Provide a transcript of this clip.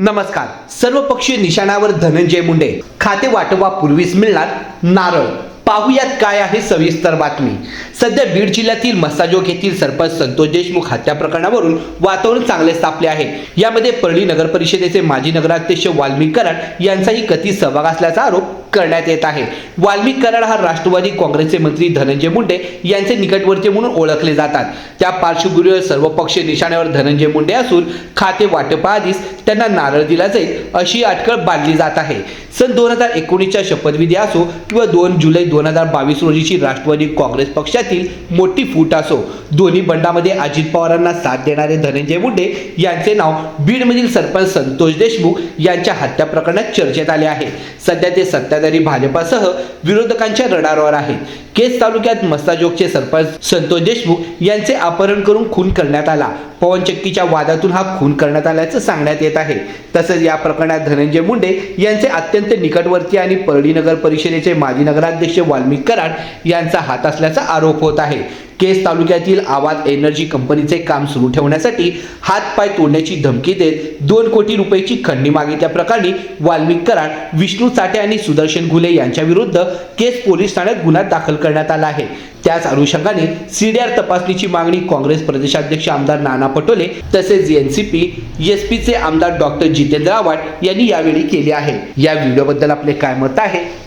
नमस्कार. सर्व पक्षीय निशाणावर धनंजय मुंडे. खाते वाटपापूर्वीच मिळणार नारळ. पाहुयात काय आहे सविस्तर बातमी. सध्या बीड जिल्ह्यातील मसाजोग येथील सरपंच संतोष देशमुख हत्या प्रकरणावरून वातावरण चांगले तापले आहे. यामध्ये परळी नगर परिषदेचे माजी नगराध्यक्ष वाल्मिक कराड यांचाही कथित सहभाग असल्याचा आरोप करण्यात येत आहे. वाल्मिक कराड हा राष्ट्रवादी काँग्रेसचे मंत्री धनंजय मुंडे यांचे निकटवर्ती म्हणून ओळखले जातात. त्या पार्श्वभूमीवर सर्व पक्षीय निशाण्यावर धनंजय मुंडे असून खाते वाटपाआधीच त्यांना नारळ दिला जाईल अशी अटकळ बांधली जात आहे. सन दोन हजार एकोणीसच्या शपथविधी असो किंवा दोन जुलै दोन दोन हजार बावीस रोजीची राष्ट्रवादी काँग्रेस पक्षातील मोठी फूट असो दोन्ही बंडामध्ये अजित पवारांना साथ देणारे धनंजय मुंडे यांचे नाव बीडमधील सरपंच संतोष देशमुख यांच्या हत्या प्रकरणात चर्चेत आले आहे. सध्या ते सत्ताधारी भाजपासह विरोधकांच्या रडारवर आहेत केस तालुक्यात मस्ताजोगचे सरपंच संतोष देशमुख यांचे अपहरण करून खून करण्यात आला. पवनचक्कीच्या वादातून हा खून करण्यात आल्याचं सांगण्यात येत आहे. तसंच या प्रकरणात धनंजय मुंडे यांचे अत्यंत निकटवर्ती आणि परळी नगर परिषदेचे माजी नगराध्यक्ष वाल्मिक कराड यांचा हात असल्याचा आरोप होत आहे. केस तालुक्यातील आवाज एनर्जी कंपनीचे काम सुरू ठेवण्यासाठी हातपाय तोडण्याची धमकी देत दोन कोटी रुपयाची खंडणी मागितल्या प्रकरणी वाल्मिक कराड विष्णू चाटे आणि सुदर्शन घुले यांच्या विरुद्ध केस पोलीस ठाण्यात गुन्हा दाखल करण्यात आला आहे. त्याच अनुषंगाने सीडीआर तपासणीची मागणी काँग्रेस प्रदेशाध्यक्ष आमदार नाना पटोले तसेच एनसीपी एसपीचे आमदार डॉक्टर जितेंद्र आव्हाड यांनी यावेळी केली आहे. या व्हिडिओबद्दल आपले काय मत आहे?